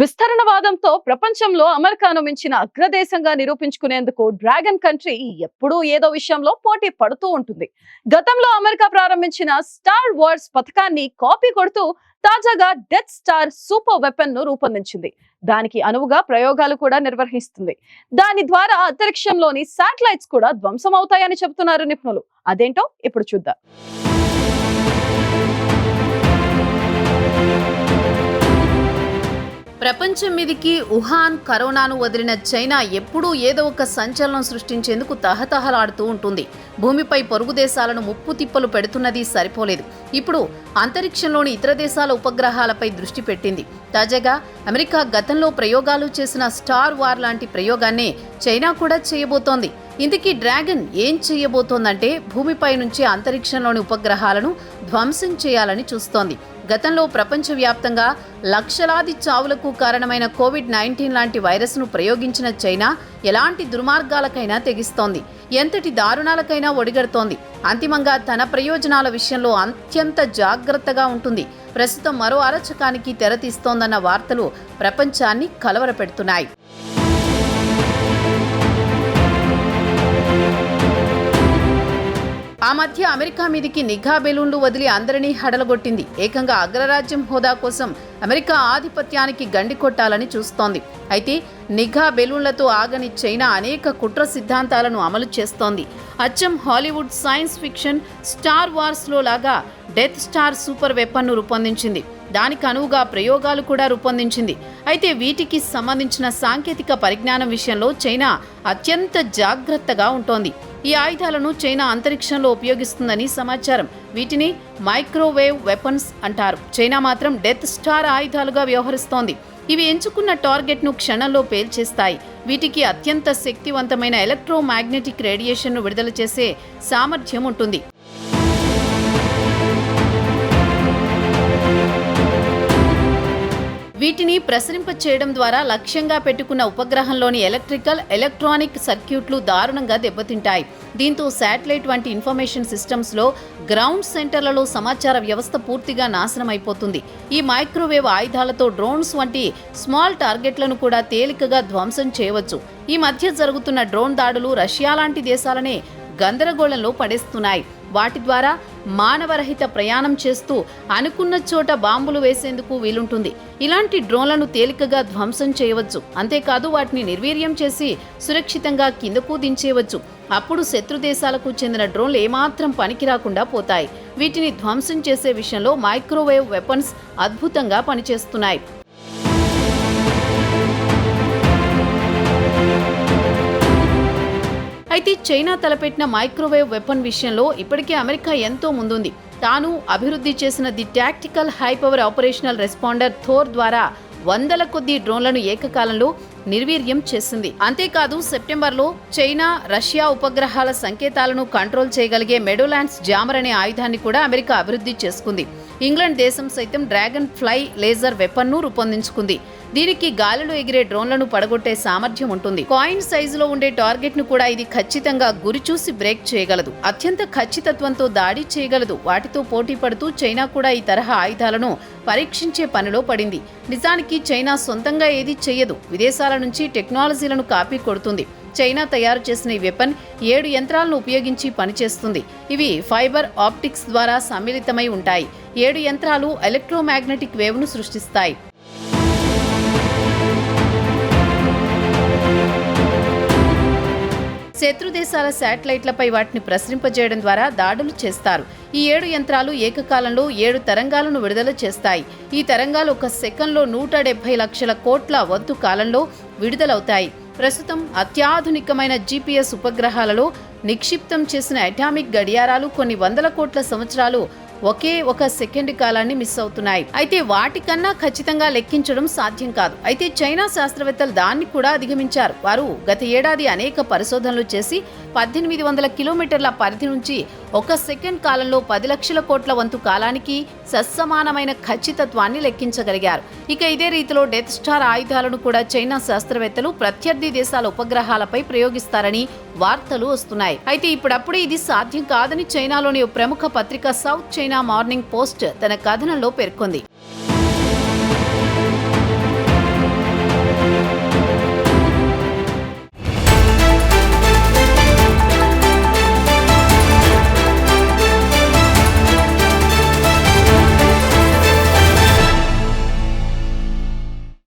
విస్తరణవాదంతో ప్రపంచంలో అమెరికాను మించిన అగ్రదేశంగా నిరూపించుకునేందుకు డ్రాగన్ కంట్రీ ఎప్పుడూ ఏదో విషయంలో పోటీ పడుతూ ఉంటుంది. గతంలో అమెరికా ప్రారంభించిన స్టార్ వార్స్ పథకాన్ని కాపీ కొడుతూ తాజాగా డెత్ స్టార్ సూపర్ వెపన్ను రూపొందించింది. దానికి అనువుగా ప్రయోగాలు కూడా నిర్వహిస్తుంది. దాని ద్వారా అంతరిక్షంలోని శాటిలైట్స్ కూడా ధ్వంసం అవుతాయని చెబుతున్నారు నిపుణులు. అదేంటో ఇప్పుడు చూద్దాం. ప్రపంచం మీదికి వుహాన్ కరోనాను వదిలిన చైనా ఎప్పుడూ ఏదో ఒక సంచలనం సృష్టించేందుకు తహతహలాడుతూ ఉంటుంది. భూమిపై పొరుగు దేశాలను ముప్పు తిప్పలు పెడుతున్నది సరిపోలేదు. ఇప్పుడు అంతరిక్షంలోని ఇతర దేశాల ఉపగ్రహాలపై దృష్టి పెట్టింది. తాజాగా అమెరికా గతంలో ప్రయోగాలు చేసిన స్టార్ వార్ లాంటి ప్రయోగాన్నే చైనా కూడా చేయబోతోంది. ఇందుకీ డ్రాగన్ ఏం చేయబోతోందంటే భూమిపై నుంచి అంతరిక్షంలోని ఉపగ్రహాలను ధ్వంసం చేయాలని చూస్తోంది. గతంలో ప్రపంచవ్యాప్తంగా లక్షలాది చావులకు కారణమైన కోవిడ్ నైన్టీన్ లాంటి వైరస్ను ప్రయోగించిన చైనా ఎలాంటి దుర్మార్గాలకైనా తెగిస్తోంది. ఎంతటి దారుణాలకైనా ఒడిగడుతోంది. అంతిమంగా తన ప్రయోజనాల విషయంలో అత్యంత జాగ్రత్తగా ఉంటుంది. ప్రస్తుతం మరో అరచకానికి తెరతీస్తోందన్న వార్తలు ప్రపంచాన్ని కలవరపెడుతున్నాయి. ఆ మధ్య అమెరికా మీదికి నిఘా బెలూన్లు వదిలి అందరినీ హడలగొట్టింది. ఏకంగా అగ్రరాజ్యం హోదా కోసం అమెరికా ఆధిపత్యానికి గండి కొట్టాలని చూస్తోంది. అయితే నిఘా బెలూన్లతో ఆగని చైనా అనేక కుట్ర సిద్ధాంతాలను అమలు చేస్తోంది. అచ్చం హాలీవుడ్ సైన్స్ ఫిక్షన్ స్టార్ వార్స్లో లాగా డెత్ స్టార్ సూపర్ వెపన్ను రూపొందించింది. దానికి అనువుగా ప్రయోగాలు కూడా రూపొందించింది. అయితే వీటికి సంబంధించిన సాంకేతిక పరిజ్ఞానం విషయంలో చైనా అత్యంత జాగ్రత్తగా ఉంటోంది. ఈ ఆయుధాలను చైనా అంతరిక్షంలో ఉపయోగిస్తుందని సమాచారం. వీటిని మైక్రోవేవ్ వెపన్స్ అంటారు. చైనా మాత్రం డెత్ స్టార్ ఆయుధాలుగా వ్యవహరిస్తోంది. ఇవి ఎంచుకున్న టార్గెట్ను క్షణంలో పేల్చేస్తాయి. వీటికి అత్యంత శక్తివంతమైన ఎలక్ట్రోమాగ్నెటిక్ రేడియేషన్ను విడుదల చేసే సామర్థ్యం ఉంటుంది. వీటిని ప్రసరింప చేయడం ద్వారా లక్ష్యంగా పెట్టుకున్న ఉపగ్రహంలోని ఎలక్ట్రికల్ ఎలక్ట్రానిక్ సర్క్యూట్లు దారుణంగా దెబ్బతింటాయి. దీంతో శాటిలైట్ వంటి ఇన్ఫర్మేషన్ సిస్టమ్స్లో గ్రౌండ్ సెంటర్లలో సమాచార వ్యవస్థ పూర్తిగా నాశనం అయిపోతుంది ఈ మైక్రోవేవ్ ఆయుధాలతో డ్రోన్స్ వంటి స్మాల్ టార్గెట్లను కూడా తేలికగా ధ్వంసం చేయవచ్చు. ఈ మధ్య జరుగుతున్న డ్రోన్ దాడులు రష్యా లాంటి దేశాలనే గందరగోళంలో పడేస్తున్నాయి. వాటి ద్వారా మానవరహిత ప్రయాణం చేస్తూ అనుకున్న చోట బాంబులు వేసేందుకు వీలుంటుంది. ఇలాంటి డ్రోన్లను తేలికగా ధ్వంసం చేయవచ్చు. అంతేకాదు వాటిని నిర్వీర్యం చేసి సురక్షితంగా కిందకు దించేయవచ్చు. అప్పుడు శత్రు దేశాలకు చెందిన డ్రోన్లు ఏమాత్రం పనికిరాకుండా పోతాయి. వీటిని ధ్వంసం చేసే విషయంలో మైక్రోవేవ్ వెపన్స్ అద్భుతంగా పనిచేస్తున్నాయి. అయితే చైనా తలపెట్టిన మైక్రోవేవ్ వెపన్ విషయంలో ఇప్పటికే అమెరికా ఎంతో ముందుంది. తాను అభివృద్ధి చేసిన the tactical high power operational responder Thor ద్వారా వందల కొద్ది డ్రోన్లను ఏకకాలంలో నిర్వీర్యం చేసింది. అంతేకాదు సెప్టెంబర్లో చైనా రష్యా ఉపగ్రహాల సంకేతాలను కంట్రోల్ చేయగలిగే మెడోలాండ్స్ జామర్ అనే ఆయుధాన్ని కూడా అమెరికా అభివృద్ధి చేసుకుంది. ఇంగ్లాండ్ దేశం సైతం డ్రాగన్ ఫ్లై లేజర్ వెపన్ను రూపొందించుకుంది. దీనికి గాలిలో ఎగిరే డ్రోన్లను పడగొట్టే సామర్థ్యం ఉంటుంది. కాయిన్ సైజులో ఉండే టార్గెట్ను కూడా ఇది ఖచ్చితంగా గురిచూసి బ్రేక్ చేయగలదు. అత్యంత ఖచ్చితత్వంతో దాడి చేయగలదు. వాటితో పోటీ పడుతూ చైనా కూడా ఈ తరహా ఆయుధాలను పరీక్షించే పనిలో పడింది. నిజానికి చైనా సొంతంగా ఏది చేయదు విదేశాల నుంచి టెక్నాలజీలను కాపీ కొడుతుంది. చైనా తయారు చేసిన ఈ వెపన్ ఏడు యంత్రాలను ఉపయోగించి పనిచేస్తుంది. ఇవి ఫైబర్ ఆప్టిక్స్ ద్వారా సమ్మిళితమై ఉంటాయి. ఏడు యంత్రాలు ఎలక్ట్రోమాగ్నెటిక్ వేవ్ను సృష్టిస్తాయి. శత్రు దేశాల శాటిలైట్లపై వాటిని ప్రసరింపజేయడం ద్వారా దాడులు చేస్తారు. ఈ ఏడు యంత్రాలు ఏకకాలంలో ఏడు తరంగాలను విడుదల చేస్తాయి. ఈ తరంగాలు ఒక సెకండ్లో నూట డెబ్బై లక్షల కోట్ల వంతు కాలంలో విడుదలవుతాయి. ప్రస్తుతం అత్యాధునికమైన జీపీఎస్ ఉపగ్రహాలలో నిక్షిప్తం చేసిన అటామిక్ గడియారాలు కొన్ని వందల కోట్ల సంవత్సరాలు ఒకే ఒక సెకండ్ కాలాన్ని మిస్ అవుతున్నాయి. అయితే వాటికన్నా ఖచ్చితంగా లెక్కించడం సాధ్యం కాదు. అయితే చైనా శాస్త్రవేత్తలు దాన్ని కూడా అధిగమించారు. వారు గత ఏడాది అనేక పరిశోధనలు చేసి పద్దెనిమిది వందల కిలోమీటర్ల పరిధి నుంచి ఒక సెకండ్ కాలంలో పది లక్షల కోట్ల వంతు కాలానికి సస్సమానమైన ఖచ్చితత్వాన్ని లెక్కించగలిగారు. ఇక ఇదే రీతిలో డెత్ స్టార్ ఆయుధాలను కూడా చైనా శాస్త్రవేత్తలు ప్రత్యర్థి దేశాల ఉపగ్రహాలపై ప్రయోగిస్తారని వార్తలు వస్తున్నాయి. అయితే ఇప్పుడప్పుడే ఇది సాధ్యం కాదని చైనాలోని ప్రముఖ పత్రిక south China China morning post తన కథనంలో పేర్కొంది.